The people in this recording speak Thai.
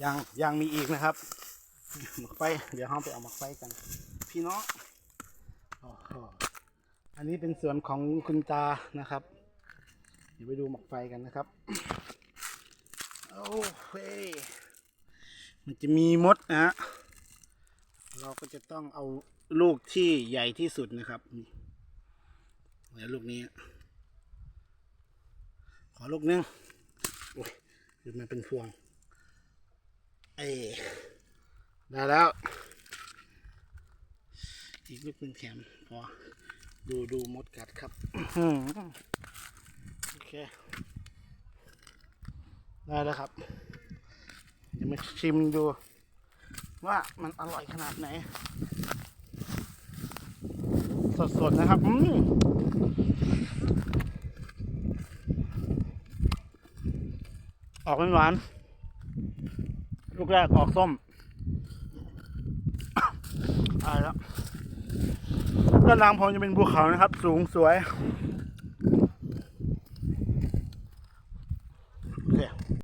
ยังยังมีอีกนะครับหมักไฟเดี๋ยวเราไปเอาหมักไฟกัน พี่น้องโอ้โหอันนี้เป็นสวนของคุณตานะครับ เดี๋ยวไปดูหมักไฟกันนะครับโอ้เฮ้มันจะมีมดนะฮะเราก็จะต้องเอาลูกที่ใหญ่ที่สุดนะครับนี่เหลือลูกนี้ ขอลูกนึงโอ้ยหรือมันเป็นพวง เอ้ยได้แล้ว อีกลูกหนึ่งแถมพอดูดูมดกัดครับอื้อหือโอเค ได้แล้วครับเดี๋ยวมาชิมดู ว่ามันอร่อยขนาดไหน สดๆนะครับ อืมออกหวานๆ ลูกแรกออกส้มตายแล้วด้านล่างผมจะเป็นภูเขานะครับ สูงสวย